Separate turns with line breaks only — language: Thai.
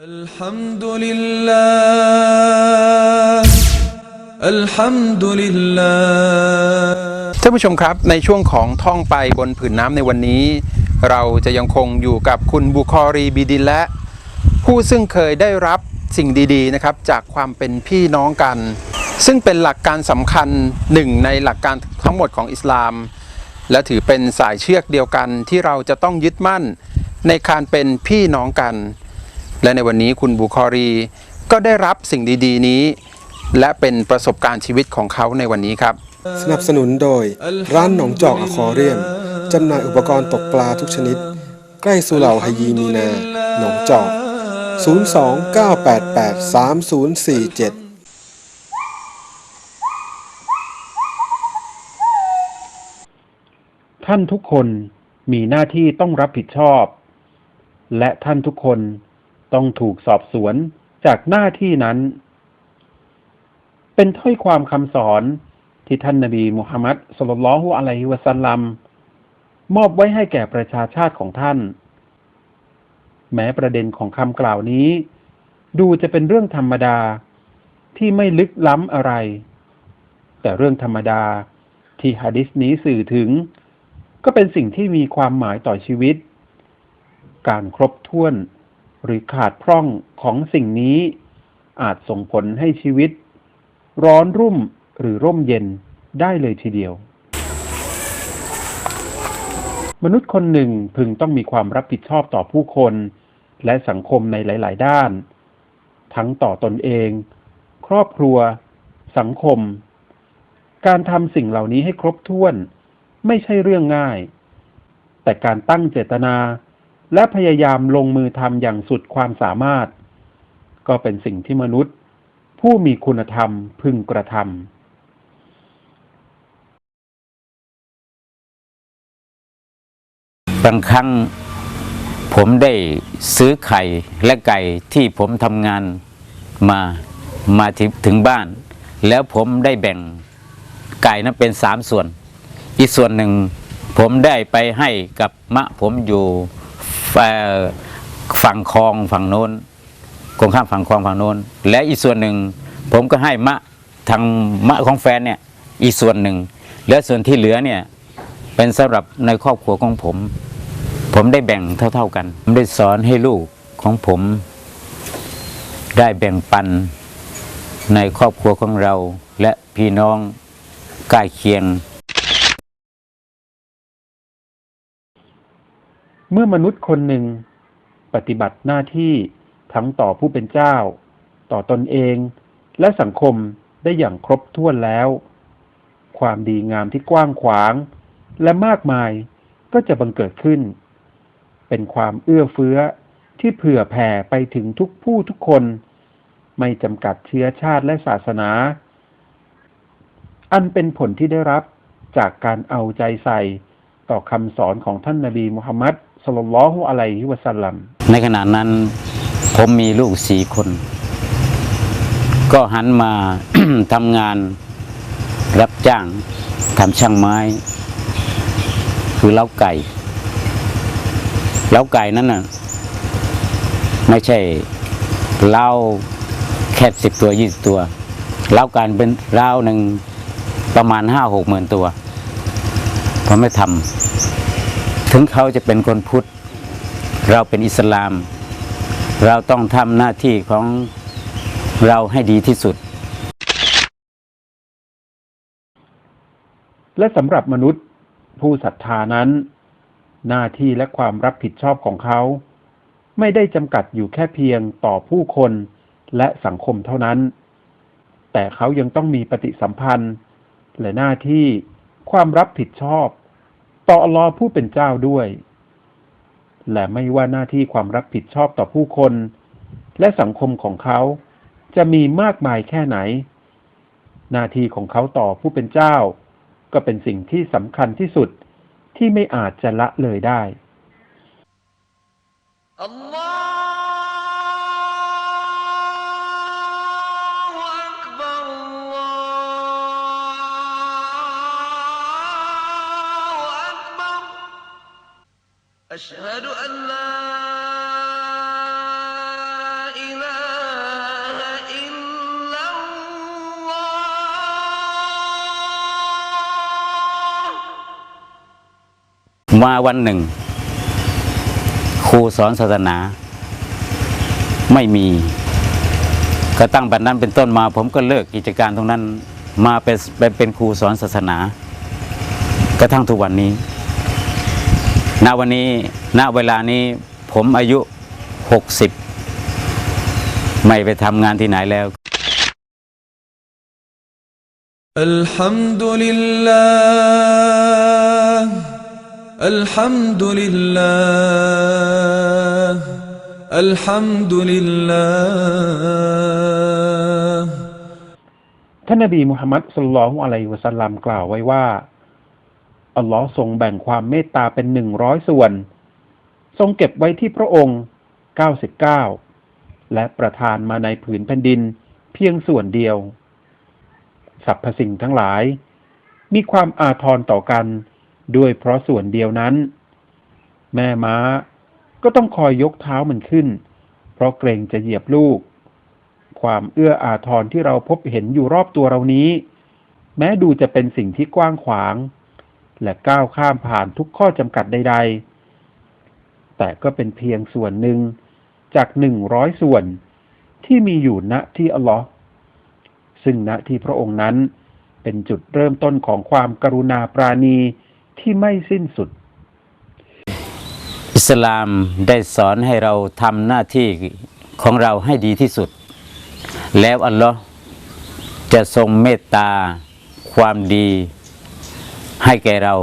الحمد لله الحمد لله
ท่านผู้ชมครับในช่วงของท่องไปบนผืนน้ำในวันนี้ เราจะยังคงอยู่กับคุณบุคอรีบีดินและ ผู้ซึ่งเคยได้รับสิ่งดีๆนะครับจากความเป็นพี่น้องกัน ซึ่งเป็นหลักการสำคัญหนึ่งในหลักการทั้งหมดของอิสลาม และถือเป็นสายเชือกเดียวกันที่เราจะต้องยึดมั่นในการเป็นพี่น้องกัน และในวันนี้คุณบุคอรี ก็ได้รับสิ่งดีๆนี้ และเป็นประสบการณ์ชีวิตของเขาในวันนี้ครับ
สนับสนุนโดย ร้านหนองจอกอควาเรียมจำหน่ายอุปกรณ์ตกปลาทุกชนิด ใกล้สุเหร่าฮยีมีนา หนองจอก 029883047
ท่านทุกคนมีหน้าที่ต้องรับผิดชอบ และท่านทุกคน ต้องถูกสอบสวนจากหน้าที่นั้น เป็นถ้อยความคำสอนที่ท่านนบีมุฮัมมัดสลลัลลอฮุอะลัยฮิวะสัลลัมมอบไว้ให้แก่ประชาชาติของท่าน แม้ประเด็นของคำกล่าวนี้ ดูจะเป็นเรื่องธรรมดาที่ไม่ลึกล้ำอะไร แต่เรื่องธรรมดาที่ฮะดิษนี้สื่อถึง ก็เป็นสิ่งที่มีความหมายต่อชีวิต การครบถ้วน หรือขาดพร่องของสิ่งนี้ อาจส่งผลให้ชีวิต ร้อนรุ่มหรือร่มเย็นได้เลยทีเดียว มนุษย์คนหนึ่งพึงต้องมีความรับผิดชอบต่อผู้คน และสังคมในหลาย ๆ ด้าน ทั้งต่อตนเอง ครอบครัว สังคม การทำสิ่งเหล่านี้ให้ครบถ้วน ไม่ใช่เรื่องง่าย แต่การตั้งเจตนา และพยายามลงมือทำอย่างสุดความสามารถ ก็เป็นสิ่งที่มนุษย์ ผู้มีคุณธรรมพึงกระทำ
บางครั้งผมได้ซื้อไข่และไก่ที่ผมทำงานมามาถึงถึงบ้าน แล้วผมได้แบ่งไก่นั้นเป็นสามส่วน อีกส่วนหนึ่งผมได้ไปให้กับมะผมอยู่ ฝั่งคลองฝั่งโน้นกงข้ามฝั่งคลองฝั่งโน้น และอีกส่วนหนึ่ง ผมก็ให้มะทางมะของแฟนเนี่ยอีกส่วนหนึ่ง และส่วนที่เหลือเนี่ยเป็นสำหรับในครอบครัวของผม ผมได้แบ่งเท่า ๆกันผมได้สอนให้ลูกของผม ได้แบ่งปันในครอบครัวของเราและพี่น้องใกล้เคียง
เมื่อมนุษย์คนหนึ่งปฏิบัติหน้าที่ทั้งต่อผู้เป็นเจ้า ต่อตนเอง และสังคมได้อย่างครบถ้วนแล้ว ความดีงามที่กว้างขวาง และมากมายก็จะบังเกิดขึ้น เป็นความเอื้อเฟื้อที่เผื่อแผ่ไปถึงทุกผู้ทุกคน ไม่จำกัดเชื้อชาติและศาสนา อันเป็นผลที่ได้รับจากการเอาใจใส่ต่อคำสอนของท่านนาบีมุฮัมมัด สลลลอฮุอะลัยฮิวะสัลลัม
ในขณะนั้นผมมีลูกสี่คน ก็หันมา ทำงานรับจ้างทำช่างไม้ คือเล้าไก่ เล้าไก่นั้นน่ะ ไม่ใช่เล้าแค่สิบตัวยี่สิบตัวเล้าไก่เป็นเล้าหนึ่งประมาณห้าหกหมื่นตัวผมไม่ทำ ถึงเขาจะเป็นคนพุทธ เราเป็นอิสลาม เราต้องทำหน้าที่ของเราให้ดีที่สุด
และสำหรับมนุษย์ผู้ศรัทธานั้น หน้าที่และความรับผิดชอบของเขา ไม่ได้จำกัดอยู่แค่เพียงต่อผู้คนและสังคมเท่านั้น แต่เขายังต้องมีปฏิสัมพันธ์ และหน้าที่ความรับผิดชอบ ต่ออัลอผู้เป็นเจ้าด้วย และไม่ว่าหน้าที่ความรับผิดชอบต่อผู้คน และสังคมของเขาจะมีมากมายแค่ไหน หน้าที่ของเขาต่อผู้เป็นเจ้า ก็เป็นสิ่งที่สำคัญที่สุดที่ไม่อาจจะละเลยได้
أشهد أن لا إله إلا الله
มาวันหนึ่ง ครูสอนศาสนา ไม่มี ก็ตั้งแต่นั้นเป็นต้นมา ผมก็เลิกกิจการตรงนั้น มาเป็นเป็นครูสอนศาสนา กระทั่งทุกวันนี้ ณวันนี้ ณเวลานี้ ผมอายุ 60 ไม่ไปทำงานที่ไหนแล้ว
الحمد لله الحمد لله الحمد لله
ท่านนบีมุฮัมมัดสุลลัลลอฮุอะลัยฮิวะสัลลัมกล่าวไว้ว่า อัลลอฮ์ทรงแบ่งความเมตตาเป็นหนึ่งร้อยส่วน ทรงเก็บไว้ที่พระองค์เก้าสิบเก้าและประทานมาในผืนแผ่นดินเพียงส่วนเดียวสรรพสิ่งทั้งหลาย มีความอาทรต่อกัน ด้วยเพราะส่วนเดียวนั้น แม่ม้าก็ต้องคอยยกเท้ามันขึ้น เพราะเกรงจะเหยียบลูก ความเอื้ออาทรที่เราพบเห็นอยู่รอบตัวเรานี้ แม้ดูจะเป็นสิ่งที่กว้างขวาง และก้าวข้ามผ่านทุกข้อจำกัดใด ๆ แต่ก็เป็นเพียงส่วนหนึ่งจากหนึ่งร้อยส่วนที่มีอยู่ณที่อัลลอฮ์ซึ่งณที่พระองค์นั้นเป็นจุดเริ่มต้นของความกรุณาปราณีที่ไม่สิ้นสุด
อิสลามได้สอนให้เราทำหน้าที่ของเราให้ดีที่สุด แล้วอัลลอฮ์จะทรงเมตตาความดี ให้แก่เรา